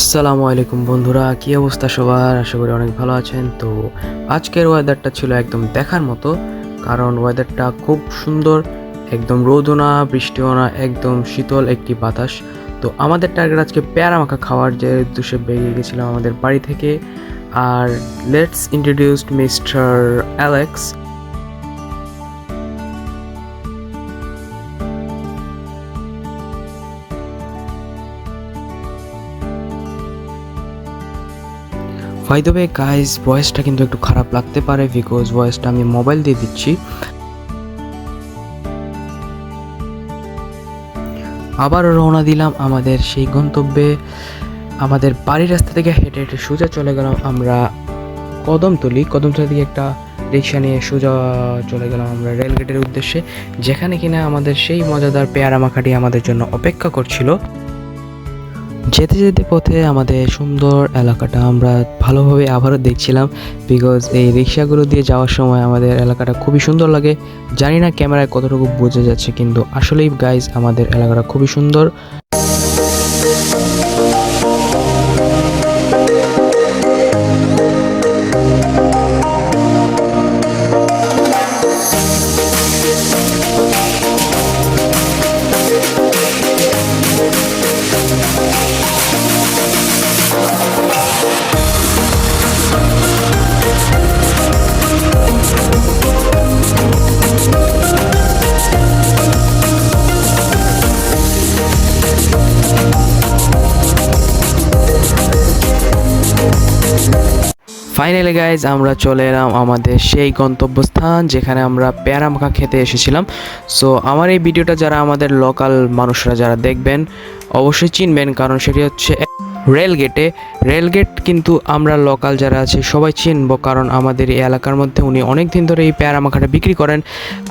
আসসালামু আলাইকুম বন্ধুরা, কি অবস্থা সবার? আশা করি অনেক ভালো আছেন। তো আজকের ওয়েদারটা ছিল একদম দেখার মতো, কারণ ওয়েদারটা খুব সুন্দর, একদম রোদও না, বৃষ্টিও না, একদম শীতল একটি বাতাস। তো আমাদের টার্গেট আজকে প্যারা মাখা খাওয়ার যে উদ্দেশ্যে বেরিয়ে গেছিলাম আমাদের বাড়ি থেকে। আর let's introduced mister Alex by the way guys ভয়েসটা কিন্তু একটু খারাপ লাগতে পারে বিকজ ভয়েসটা আমি মোবাইল দিয়ে দিচ্ছি। আবার রওনা দিলাম আমাদের সেই গন্তব্যে। আমাদের বাড়ির রাস্তা থেকে হেঁটে হেঁটে সোজা চলে গেলাম আমরা কদমতলি। কদমতলি থেকে একটা রিক্সা নিয়ে সোজা চলে গেলাম আমরা রেলগেটের উদ্দেশ্যে, যেখানে কিনা আমাদের সেই মজাদার পেয়ারা মাখাটি আমাদের জন্য অপেক্ষা করছিল। যেতে যেতে পথে আমাদের সুন্দর এলাকাটা আমরা ভালোভাবে আবারও দেখছিলাম বিকজ এই রিক্সাগুলো দিয়ে যাওয়ার সময় আমাদের এলাকাটা খুবই সুন্দর লাগে। জানি না ক্যামেরায় কতটুকু বোঝা যাচ্ছে, কিন্তু আসলেই গাইজ আমাদের এলাকাটা খুবই সুন্দর। ফাইনালি গাইজ আমরা চলে এলাম আমাদের সেই গন্তব্যস্থান যেখানে আমরা প্যারা মাখা খেতে এসেছিলাম। সো আমার এই ভিডিওটা যারা আমাদের লোকাল মানুষরা যারা দেখবেন, অবশ্যই চিনবেন, কারণ সেটি হচ্ছে রেলগেটে। রেলগেট কিন্তু আমরা লোকাল যারা আছে সবাই চিনবো কারণ আমাদের এই এলাকার মধ্যে উনি অনেক দিন ধরে এই পেয়ারা মাখাটা বিক্রি করেন।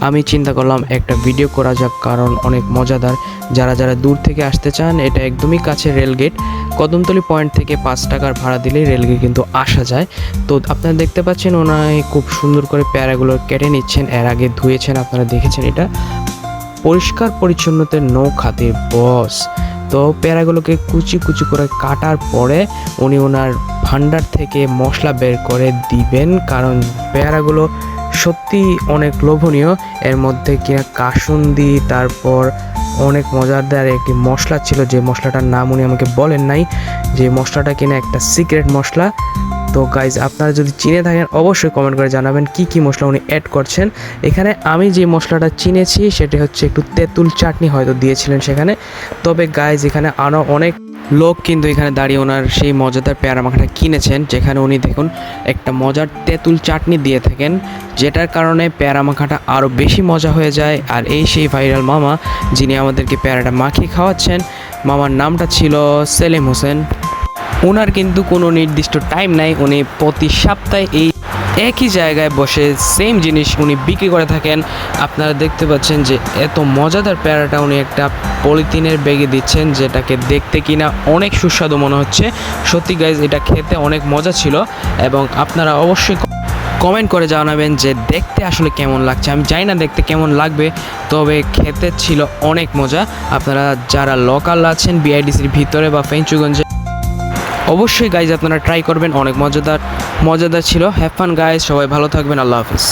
আমি চিন্তা করলাম একটা ভিডিও করা যাক কারণ অনেক মজাদার। যারা যারা দূর থেকে আসতে চান, এটা একদমই কাছে রেলগেট। কদমতলি পয়েন্ট থেকে পাঁচ টাকার ভাড়া দিলেই রেলগেট কিন্তু আসা যায়। তো আপনারা দেখতে পাচ্ছেন ওনায় খুব সুন্দর করে পেয়ারাগুলো কেটে নিচ্ছেন। এর আগে ধুয়েছেন, আপনারা দেখেছেন এটা। পরিষ্কার পরিচ্ছন্নতার নৌ খাতের বস। তো পেয়ারাগুলোকে কুচি কুচি করে কাটার পরে উনি ওনার ভান্ডার থেকে মশলা বের করে দিবেন, কারণ পেয়ারাগুলো সত্যি অনেক লোভনীয়। এর মধ্যে কিনা কাসুন্দি, তারপর অনেক মজাদার একটি মশলা ছিল, যে মশলাটার নাম উনি আমাকে বলেন নাই, যে মশলাটা কিনা একটা সিক্রেট মশলা। তো গাইজ আপনারা যদি চিনে থাকেন, অবশ্যই কমেন্ট করে জানাবেন কি কি মশলা উনি অ্যাড করছেন। এখানে আমি যে মশলাটা চিনেছি, সেটি হচ্ছে একটু তেঁতুল চাটনি হয়তো দিয়েছিলেন সেখানে। তবে গাইজ এখানে আরও অনেক লোক কিন্তু এখানে দাঁড়িয়ে ওনার সেই মজাদার পেয়ারা মাখাটা কিনেছেন, যেখানে উনি দেখুন, একটা মজার তেঁতুল চাটনি দিয়ে থাকেন, যেটার কারণে পেয়ারা মাখাটা আরও বেশি মজা হয়ে যায়। আর এই সেই ভাইরাল মামা, যিনি আমাদেরকে পেয়ারাটা মাখিয়ে খাওয়াচ্ছেন, মামার নামটা ছিল সেলিম হোসেন। ওনার কিন্তু কোনো নির্দিষ্ট টাইম নাই, উনি প্রতি সপ্তাহে এই একই জায়গায় বসে সেম জিনিস উনি বিক্রি করে থাকেন। আপনারা দেখতে পাচ্ছেন যে এত মজাদার প্যারাটা উনি একটা পলিথিনের ব্যাগে দিচ্ছেন, যেটাকে দেখতে কিনা অনেক সুস্বাদু মনে হচ্ছে। সত্যি গাইজ এটা খেতে অনেক মজা ছিল এবং আপনারা অবশ্যই কমেন্ট করে জানাবেন যে দেখতে আসলে কেমন লাগছে। আমি জানি না দেখতে কেমন লাগবে, তবে খেতে ছিল অনেক মজা। আপনারা যারা লোকাল আছেন বিআইডিসির ভিতরে বা ফেঞ্চুগঞ্জে অবশ্যই গাইজ আপনারা ট্রাই করবেন, অনেক মজাদার মজাদার ছিল। হ্যাভ ফান গাইজ সবাই ভালো থাকবেন, আল্লাহ হাফিজ।